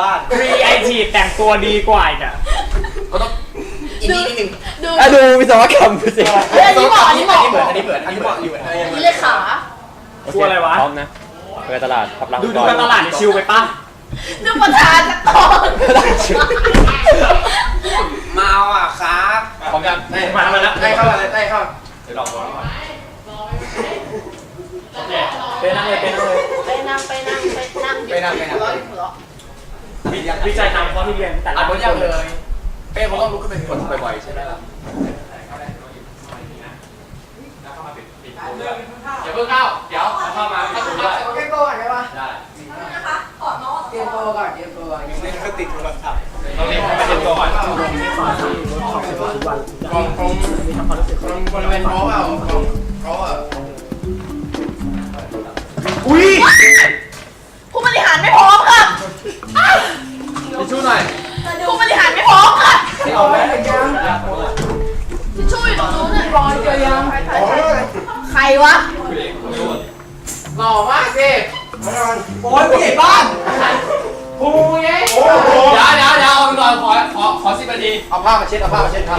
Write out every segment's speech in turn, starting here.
บ้านครีไอทีแต่งตัวดีกว่าอีกอะเขาต้องอินดี้นิดนึงดูอะดูวิศวกรรมสิเฮ้ยอันนี้เหมาะอันนี้เหมาะอันนี้เหมือนอันนี้เหมือนอันนี้เหมือนอันนี้เลยขาตัวอะไรวะ พร้อมนะไปตลาดทับลังดูดูการตลาดเนี่ยชิวไปปะดูประธานตอนมาเอาอะครับพร้อมกันได้มามาแล้วได้เข้ามาเลยได้เข้าเดี๋ยวลองก่อนเป็นนั่งเลยเป็นนั่งเลยไปนั่งไปนั่งไปนั่งไปนั่งไปนั่งหั วเราะหัวเราะวิจัยตามข้อที่เรียนแต่อัละดคบนนยังเลย เป้เขาต้องลุกขึ้นไปกดบ่อยๆใช่ไหมล่ะอย่าเพิ่งเข้า เดี๋ยวเข้ามาถ้าคุณเข้าแค่โกก่อนได้ปะได้เตรียมตัวก่อนเตรียมตัวก่อนนี่ก็ติดโทรศัพท์เราเรียนให้เป็นตัวก่อนกองกองกองบริเวณเขาเปล่ากองเขาอะอุ้ย วะ หล่อมากสิโอ้ยผู้ใหญ่บ้าน ภูไงโอ้โห เดี๋ยวเดี๋ยวเดี๋ยวเอาไปก่อนขอขอขอสิบนาทีเอาผ้ามาเช็ดเอาผ้ามาเช็ดครับ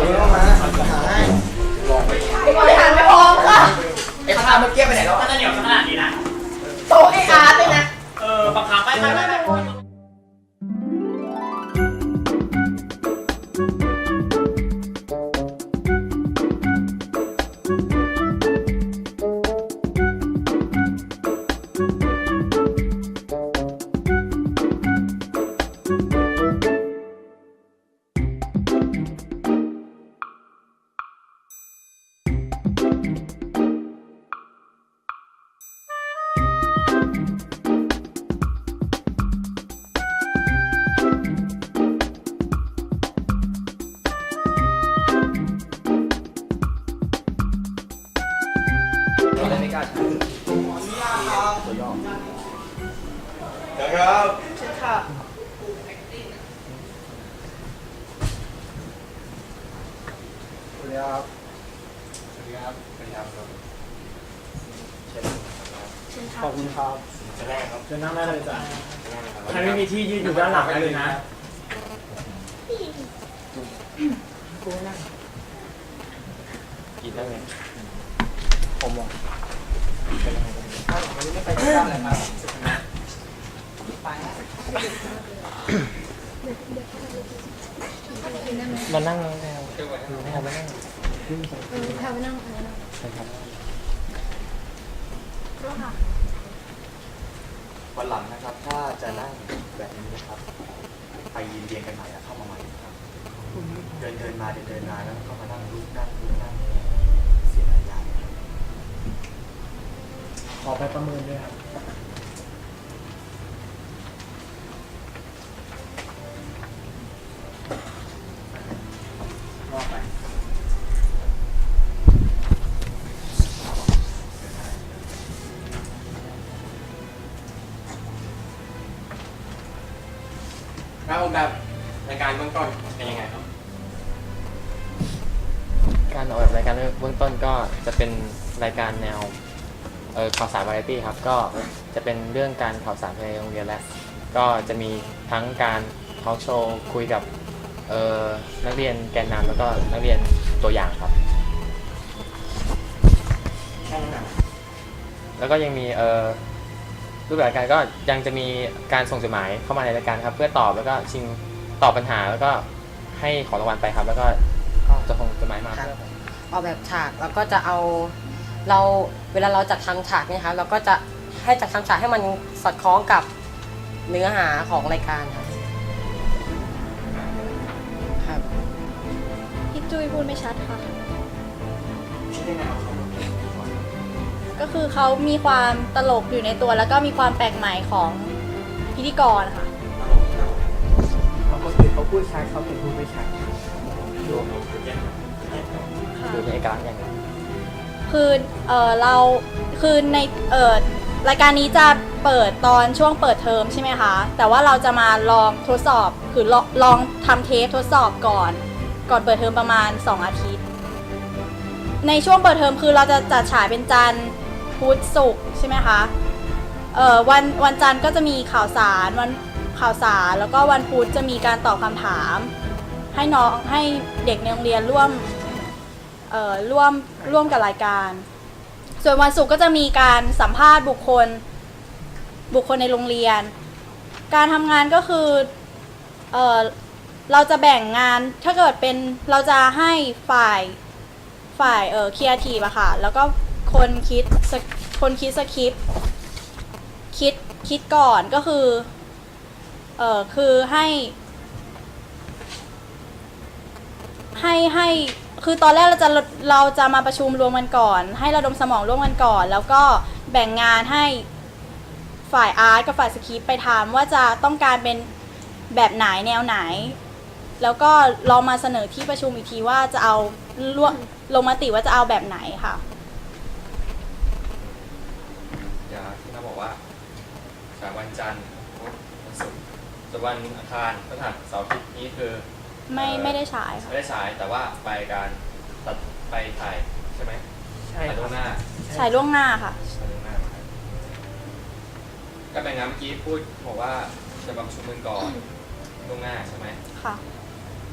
ผู้บริหารไม่พร้อมค่ะไอ้ผ้าเมื่อกี้ไปไหนแล้ว ถ้าจะเหนียวขนาดนี้นะ โตะไออาร์ตเลยนะ เออบางครั้งไปไปไป ครับเชิญค่ะสวัสดีครับ สวัสดีครับ สวัสดีครับเชิญเชิญขค่ะอบคุณครับจะแรกครับเชิญนั่งได้เลยจ้ะใครไม่มีที่ยืนอยู่ด้านหลังได้เลยนะกินได้ไหมผมอะวันนี้ไม่ไปที่บ้านเลยครับ มานั่งแล้วให้เอามานั่งพาไปนั่งใช่ครับวันหลังนะครับ ถ้าจะนั่งแบบนี้นะครับ ไปยืนเรียงกันใหม่แล้วเข้ามาใหม่นะครับ เดินเดินมาเดินเดินมาแล้วก็มานั่งลุกนั่งลุกนั่งเสียมายาทนะครับขอไปประเมินด้วยครับ รอไปครับผมแบบรายการเบื้องต้นเป็นยังไงครับ การออกแบบรายการเบื้องต้นก็จะเป็นรายการแนวเอ่อข่าวสารวาไรตี้ครับ ก็จะเป็นเรื่องการข่าวสารภายในโรงเรียนและ ก็จะมีทั้งการทอล์กโชว์คุยกับ เอ่อนักเรียนแกนนำแล้วก็นักเรียนตัวอย่างครับ แล้วก็ยังมีเอ่อรูปแบบการก็ยังจะมีการส่งจดหมายเข้ามาในรายการครับ เพื่อตอบแล้วก็ชิงตอบปัญหาแล้วก็ให้ของรางวัลไปครับ แล้วก็จะส่งจดหมายมาครับ เพื่อ ออกแบบฉากแล้วก็จะเอาเราเวลาเราจัดทำฉากเนี่ยครับเราก็จะให้จัดทำฉากให้มันสอดคล้องกับเนื้อหาของรายการครั จุ้ยพูดไม่ชัดค่ะ คิดยังไงเอาเขามาเป็นตัวก็คือเขามีความตลกอยู่ในตัว แล้วก็มีความแปลกใหม่ของพิธีกรค่ะเขาคนอื่นเขาพูดชัดเขาถึงพูดไม่ชัดคือเป็นเอกลักษณ์อย่างหนึงคือเออเราคือในเออรายการนี้จะเปิดตอนช่วงเปิดเทอมใช่ไหมคะ แต่ว่าเราจะมาลองทดสอบคือลองลองทำเทสทดสอบก่อน ก่อนเปิดเทอมประมาณ 2 อาทิตย์ ในช่วงเปิดเทอมคือเราจะจัดฉายเป็นจันทร์พุธศุกร์ใช่ไหมคะเอเอ่อวันวันจันทร์ก็จะมีข่าวสารวันข่าวสารแล้วก็วันพุธจะมีการตอบคำถาม ให้น้องให้เด็กในโรงเรียนร่วมเอ่อร่วมร่วมกับรายการ ส่วนวันศุกร์ก็จะมีการสัมภาษณ์บุคคลบุคคลในโรงเรียน การทำงานก็คือเอ่อ เราจะแบ่งงานถ้าเกิดเป็นเราจะให้ฝ่ายฝ่ายเอ่อครีเอทีฟอะค่ะ แล้วก็คนคิดคคนคิดสคริปต์คิดคิดก่อนก็คือเอ่อคือให้ ให้ให้คือตอนแรกเราจะเราจะมาประชุมรวมกันก่อน ให้ระดมสมองร่วมกันก่อน แล้วก็แบ่งงานให้ฝ่ายอาร์ตกับฝ่ายสคริปต์ไปทำว่าจะต้องการเป็นแบบไหนแนวไหน แล้วก็ลองมาเสนอที่ประชุมอีกทีว่าจะเอาร่วมลงมติว่าจะเอาแบบไหนค่ะ อย่าที่เขาบอกว่าฉายวันจันทร์พุธวันศุกร์ส่วนวันอังคารพฤหัสเสาร์อาทิตย์นี้คือไม่เอ่อไม่ได้ฉายค่ะไม่ได้ฉายแต่ว่าไปการตัดไปถ่ายใช่ไหมใช่ถ่ายคล่รัวบ งหน้าฉายล่วงหน้าค่ะ ถ่ายล่วงหน้านะครับก็เป็นงานเมื่อกี้พูดบอกว่าจะประชุมกันก่อนล่วงหน้าใช่ไหมค่ะ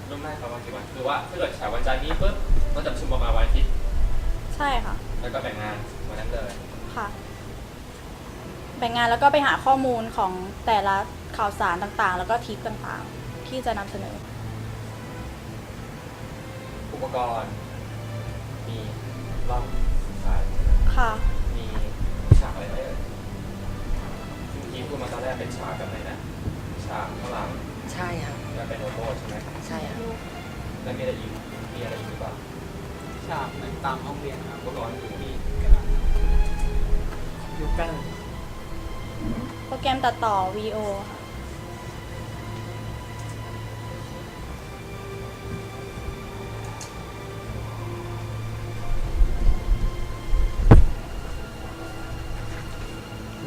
ล่วงหน้าประมาณกี่วันคือว่าถ้าเกิดฉายวันจันทร์นี้ปุ๊บก็จะประชุมประมาณวันอาทิตย์ใช่ค่ะ แล้วก็แบ่งงานวันนั้นเลยค่ะ แบ่งงานแล้วก็ไปหาข้อมูลของแต่ละข่าวสารต่างๆ แล้วก็ทิปต่างๆ ที่จะนำเสนอ อุปกรณ์ มีรอบถ่ายค่ะ มีฉากอะไรไหมเอ่ยเมื่อกี้พูดมาตอนแรกเป็นฉากแบบไหนนะฉากข้างหลัง ใช่ครับแล้วเป็นโอโต้ใช่ไหมใช่ครับแล้วมีอะไรอีกมีอะไรอีกหรือเปล่าฉากในตามห้องเรียนครับอุปกรณ์อื่นมีกระดาษยุคกันโปรแกรมตัดต่อวิดีโอค่ะ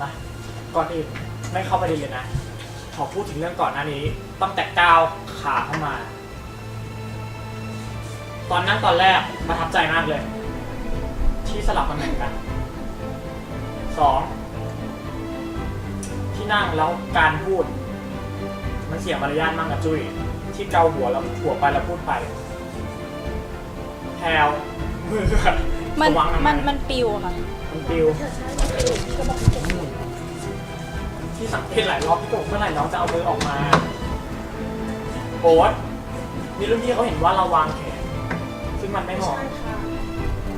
มาก่อนอื่นไม่เข้าประเด็นเลยนะข อพูดถึงเรื่องก่อนหน้านี้ ตั้งแต่ก้าวขาเข้ามา ตอนนั่งตอนแรกประทับใจมากเลย ที่สลับตำแหน่งกันสองที่นั่งแล้วการพูด มันเสียมารยาทมากกับจุ้ยที่เกาหัวแล้วหัวไปแล้วพูดไปแพลวมือมันระวังะมันมันปิวค่ะ มันปิว ที่สังเกตหลายรอบพี่โกบเมื่อไหร่น้องจะเอามือออกมาโอ๊ตมีรุ่นพี่เขาเห็นว่าเราวางแขน ซึ่งมันไม่เหมาะใช่ค่ะ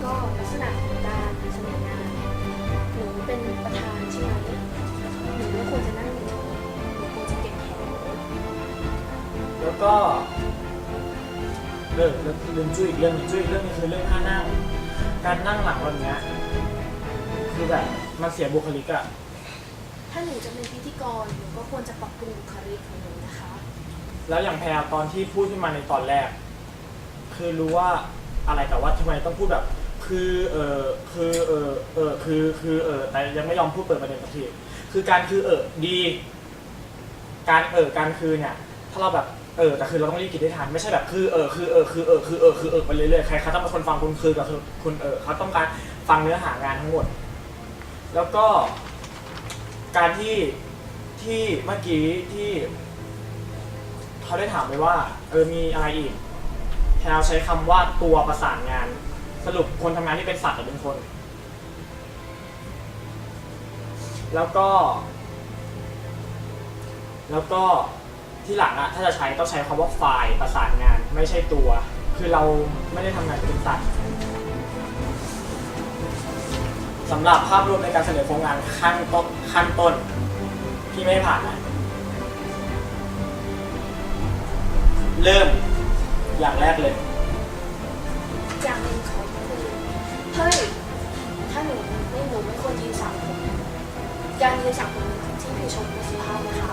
ก็ลักษณะของการเสนองานหนูเป็นประธานใช่ไหมหนูไม่ควรจะนั่งอยู่หนูควรจะเก็บแขนหนูแล้วก็เออแล้วลืมจุ้ยอีกเรื่องหนึงจุ้ยอีกเรื่องหนึงคือเรื่องท่านั่ง การนั่งหลังแบบเนี้ยคือแบบมันเสียบุคลิกอะ ถ้าหนูจะเป็นพิธีกรหนูก็ควรจะปรับปรุงบุคลิกของหนูนะคะ แล้วอย่างแพรตอนที่พูดขึ้นมาในตอนแรก คือรู้ว่าอะไรแต่ว่าทำไมต้องพูดแบบ คือเออคือเออเออคือคือเออแต่ยังไม่ยอมพูดเปิดประเด็นสักทีคือการคือเออดี การเออการคือเนี่ย ถ้าเราแบบเออแต่คือเราต้องรีบคิดให้ทันไม่ใช่แบบคือเออคือเออคือเออคือเออคือเออไปเรื่อยๆใครเขาต้องเป็นคนฟังคุณคือกับคุณเออเขาต้องการฟังเนื้อหางานทั้งหมด แล้วก็ การที่ที่เมื่อกี้ที่เขาได้ถามไปว่า เออมีอะไรอีกแพลวใช้คำว่าตัวประสานงาน สรุปคนทำงานที่เป็นสัตว์หรือเป็นคน แล้วก็ แล้วก็ที่หลังอะถ้าจะใช้ต้องใช้คำว่าฝ่ายประสานงาน ไม่ใช่ตัว คือเราไม่ได้ทำงานเป็นสัตว์ สำหรับภาพรวมในการเสนอโครงงานขั้นต้นขั้นต้นที่ไม่ผ่านนะเริ่มอย่างแรกเลย อย่างหนึ่งเขาคือเฮ้ย ถ้าหนูไม่หนูไม่ควรยืนสามคนการยืนสามคนที่คือชมป็นสุภาพนะคะ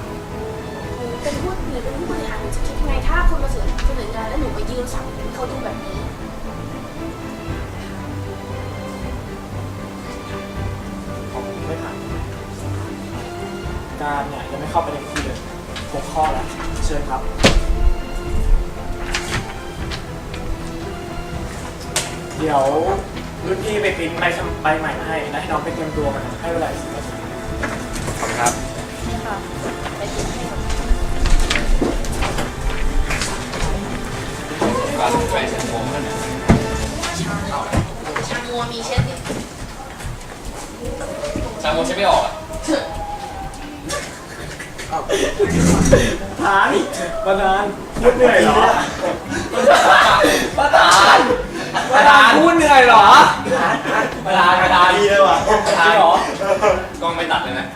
หนูเป็นผู้หนูเป็นผู้บริหารหนูจะคิดยังไงถ้าคนมาเสนอเสนองานแล้วหนูมายืนสามคนเขาดูแบบนี้ การเนี่ยยังไม่เข้าไปในทีเลยหกข้อแล้วเชิญครับ เดี๋ยวรุ่นพี่ไปปริ้นใบสมใบใหม่ให้แล้วให้น้องไปเตรียมตัวกันนะให้เวลาอีกสิบนาทีขอบคุณครับ นี่ค่ะไปกินให้หมดชามัวมีเช็ดดิชาโมใช้ไม่ออกอะ ทานประธานพูดเหนื่อยเหรอประธานประธานพูดเหนื่อยเหรอประธานประธานดีเลยว่ะประธานเหรอกล้องไม่ตัดเลยนะ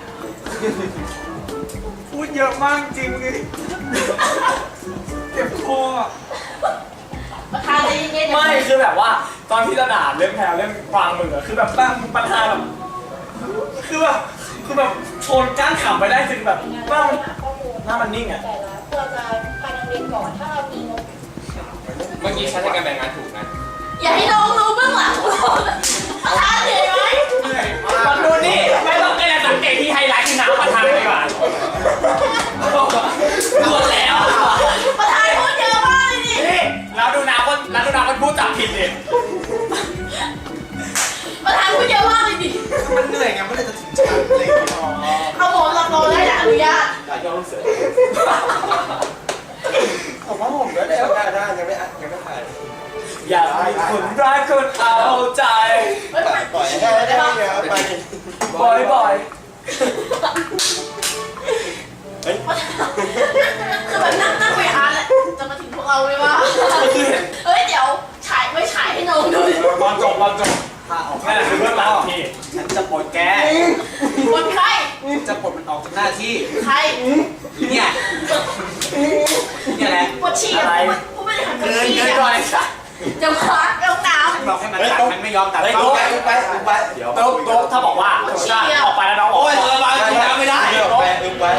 พูดเยอะมากจริงดิเจ็บคอประธานใจเย็นๆไม่คือแบบว่า ตอนที่เราด่าเรื่องแพรเรื่องวางมืออะคือแบบตั้งประธานแบบคือแบบ คือแบบชนก้านขำไปได้ถึงแบบตั้งหน้ามันนิ่งอะแต่ละควรจะไปโรงเรียนก่อนถ้าเรามีงบเมื่อกี้ใช้ในการแบ่งงานถูกนะ อย่าให้น้องรู้เบื้องหลังประธานเหนื่อยไหมมาดูนี่ไม่ต้องแก้สังเกตที่ไฮไลท์ที่น้ำประธานดีกว่าหมดแล้วประธานพูดเยอะมากเลยดินี่แล้วดูน้ำคนแล้วดูน้ำคนพูดจับผิดดิปร มันเหนื่อยไงไม่ได้จะถึงฉากเลยอ๋อเอาหมอนหลับนอนได้แต่อนุญาตอยากยอมลูกเสือผมว่าผมก็ได้ได้ได้ยังไม่ยังไม่ถ่ายอย่าให้คนรักคนเอาใจเฮ้ยปล่อยได้ได้เดี๋ยวไปบ่อยบ่อยคือแบบนั่งนั่งไปอ่านเลยจะมาถึงพวกเราเลยว่าเฮ้ยเดี๋ยวฉายไม่ฉายให้น้องดู จะปลดแก คนไข้จะปลดมันออกจากหน้าที่ ใครเนี่ย เนี่ยแหละ ปวดฉี่อะไร ผู้บริหารปวดเกินฉี่เกินอะก่อนเลยค่ะจะพักเอาน้บอกให้มันตัดมันไม่ยอมตัดไปไปไปเดี๋ยวโต๊ะโต๊ะถ้าบอกว่าถ้าออกไปแล้วน้องบอกโอ้ยเออวางถุงน้ำไม่ได้โต๊ะอึมไว้